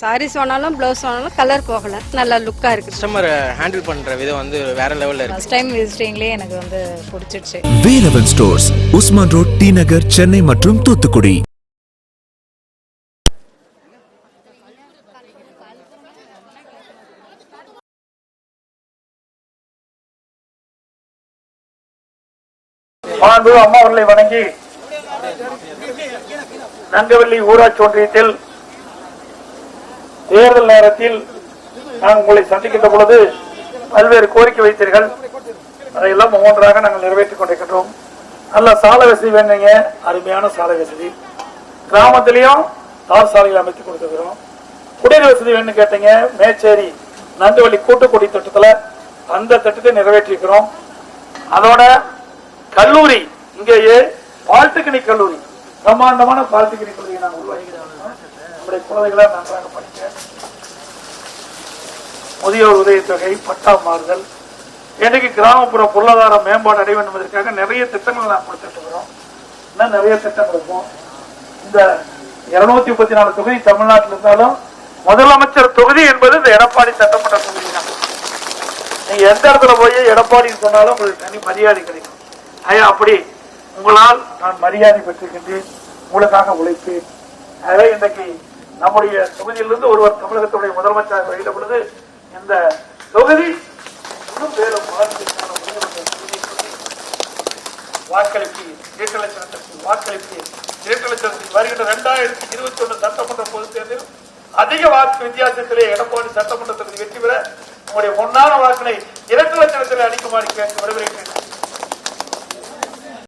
சாரீஸ் வேணாலும் ப்ளவுஸ் வேணாலும் கலர் போகல. நல்லா லுக்காக இருக்குது கஸ்டமர் ஹேண்டில் பண்ற விதம் வந்து வேற லெவல்ல இருக்கு. ஃபர்ஸ்ட் டைம் விசிட்டிங்லேயே எனக்கு வந்து பிடிச்சிடுச்சு. Velavan stores Usman road D Nagar Chennai மற்றும் தூத்துக்குடி. மாண்பு அம்மா அவர்களை வணங்கி நங்கவள்ளி ஊராட்சி ஒன்றியத்தில் தேர்தல் நேரத்தில் நான் உங்களை சந்திக்கின்ற பொழுது பல்வேறு கோரிக்கை வைத்தீர்கள். அதையெல்லாம் ஒவ்வொன்றாக நாங்கள் நிறைவேற்றிக் கொண்டிருக்கின்றோம். நல்ல சாலை வசதி வேணுங்க. அருமையான சாலை வசதி. கிராமத்திலையும் தார் சாலைகள் அமைத்து கொடுத்துக்கிறோம் குடிநீர் வசதி வேணும்னு கேட்டீங்க. மேச்சேரி நங்கவள்ளி கூட்டுக்குடி திட்டத்தில் அந்த திட்டத்தை நிறைவேற்றிருக்கிறோம். அதோட கல்லூரி இங்கேயே பால்டெக்னிக் கல்லூரி. பிரம்மாண்டமான பால்டெக்னிக் கல்லூரியை நாங்கள் உருவாக்கிறோம் நம்முடைய குழந்தைகளை நன்றாக படிக்க முதியோர் உதவித்தொகை பட்டா மாறுதல். இன்னைக்கு கிராமப்புற பொருளாதார மேம்பாடு அடைய வேண்டும் என்பதற்காக நிறைய திட்டங்கள் நாம் கொடுத்துட்டு இருக்கிறோம். இன்னும் நிறைய திட்டங்கள் இருக்கும். இந்த இருநூத்தி முப்பத்தி நாலு தொகுதி தமிழ்நாட்டில் இருந்தாலும் முதலமைச்சர் தொகுதி என்பது இந்த எடப்பாடி சட்டமன்ற தொகுதி தான். நீங்க எந்த இடத்துல போய் எடப்பாடின்னு சொன்னாலும் உங்களுக்கு தனி மரியாதை கிடைக்கும். ஐயா அப்படி உங்களால் நான் மரியாதை பெற்றிருக்கின்றேன். உங்களுக்காக உழைப்பேன். அதே இன்றைக்கு நம்முடைய தொகுதியிலிருந்து ஒருவர் தமிழகத்துடைய முதலமைச்சராக வருகிற பொழுது இந்த தொகுதி இன்னும் மேலும் வளர்ச்சிக்கான வாக்களிப்பு இரண்டு லட்சத்திற்கு வாக்களிப்பு இரண்டு லட்சத்துக்கு வருகின்ற இரண்டாயிரத்தி இருபத்தி ஒன்று சட்டமன்ற பொதுத் தேர்தலில் அதிக வாக்கு வித்தியாசத்திலே எடப்பாடி சட்டமன்ற தொகுதி வெற்றி பெற உங்களுடைய பொன்னான வாக்கினை இரண்டு லட்சத்திலே அளிக்குமாறு கேட்டு வருகிறேன்